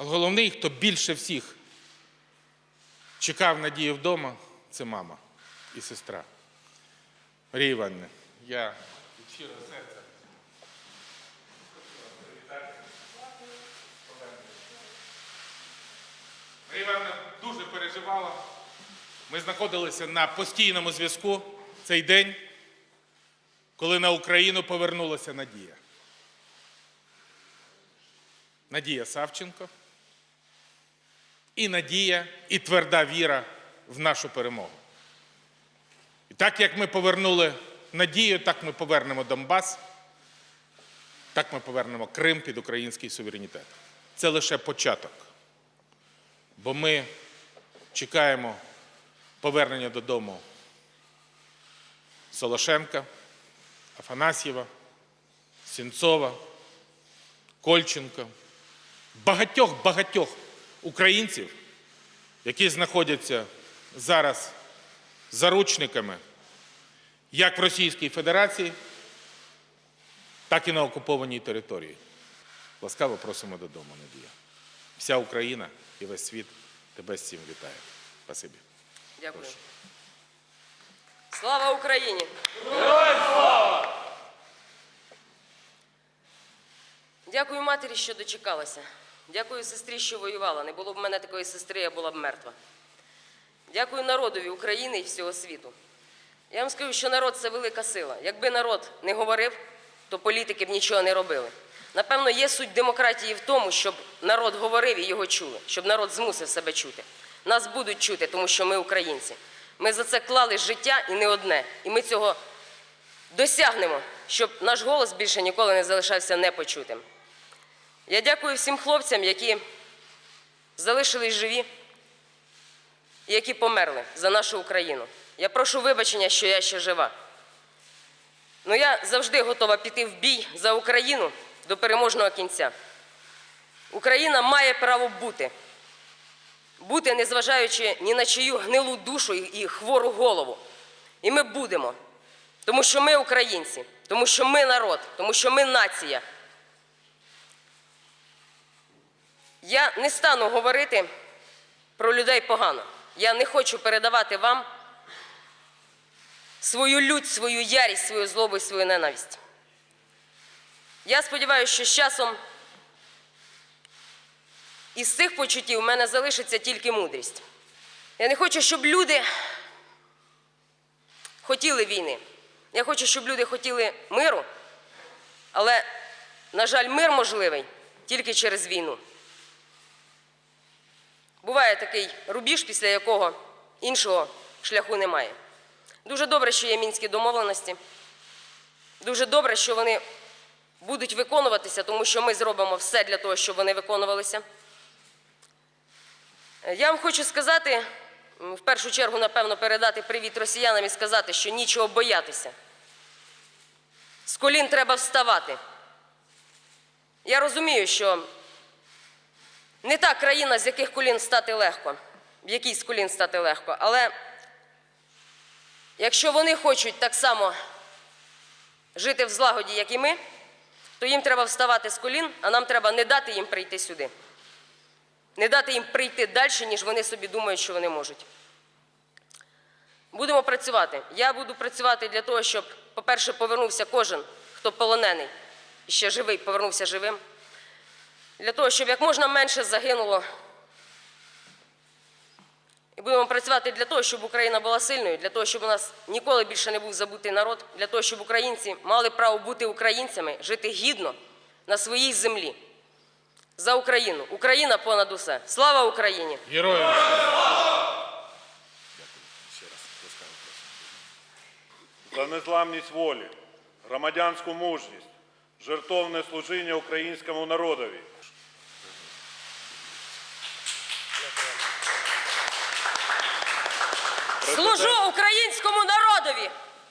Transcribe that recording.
Але головний, хто більше всіх чекав надії вдома, це мама і сестра. Марія Іванівна, я від щирого серця. Марія Іванівна дуже переживала. Ми знаходилися на постійному зв'язку цей день, коли на Україну повернулася Надія. Надія Савченко. І надія, і тверда віра в нашу перемогу. І так як ми повернули надію, так ми повернемо Донбас, так ми повернемо Крим під український суверенітет. Це лише початок. Бо ми чекаємо повернення додому Солошенка, Афанасьєва, Сінцова, Кольченка, багатьох-багатьох українців, які знаходяться зараз заручниками як в Російській Федерації, так і на окупованій території. Ласкаво просимо додому, Надія. Вся Україна і весь світ тебе з цим вітає. Спасибі. Дякую. Слава Україні! Дякую матері, що дочекалася. Дякую сестрі, що воювала. Не було б в мене такої сестри, я була б мертва. Дякую народові України і всього світу. Я вам скажу, що народ це велика сила. Якби народ не говорив, то політики б нічого не робили. Напевно, є суть демократії в тому, щоб народ говорив і його чули, щоб народ змусив себе чути. Нас будуть чути, тому що ми українці. Ми за це клали життя і не одне. І ми цього досягнемо, щоб наш голос більше ніколи не залишався непочутим. Я дякую всім хлопцям, які залишились живі які померли за нашу Україну. Я прошу вибачення, що я ще жива. Ну я завжди готова піти в бій за Україну до переможного кінця. Україна має право бути. Бути, незважаючи ні на чию гнилу душу і хвору голову. І ми будемо. Тому що ми українці, тому що ми народ, тому що ми нація. Я не стану говорити про людей погано. Я не хочу передавати вам свою лють, свою ярість, свою злобу і свою ненависть. Я сподіваюся, що з часом із цих почуттів в мене залишиться тільки мудрість. Я не хочу, щоб люди хотіли війни. Я хочу, щоб люди хотіли миру, але, на жаль, мир можливий тільки через війну. Буває такий рубіж, після якого іншого шляху немає. Дуже добре, що є мінські домовленості. Дуже добре, що вони будуть виконуватися, тому що ми зробимо все для того, щоб вони виконувалися. Я вам хочу сказати, в першу чергу, напевно, передати привіт росіянам і сказати, що нічого боятися. З колін треба вставати. Я розумію, що не та країна, з яких колін стати легко, в якій з колін стати легко. Але якщо вони хочуть так само жити в злагоді, як і ми, то їм треба вставати з колін, а нам треба не дати їм прийти сюди. Не дати їм прийти далі, ніж вони собі думають, що вони можуть. Будемо працювати. Я буду працювати для того, щоб, по-перше, повернувся кожен, хто полонений і ще живий, повернувся живим. Для того, щоб як можна менше загинуло. І будемо працювати для того, щоб Україна була сильною, для того, щоб у нас ніколи більше не був забутий народ, для того, щоб українці мали право бути українцями, жити гідно на своїй землі. За Україну. Україна понад усе. Слава Україні! Героям! За незламність волі, громадянську мужність, жертовне служіння українському народові. Служу українському народові!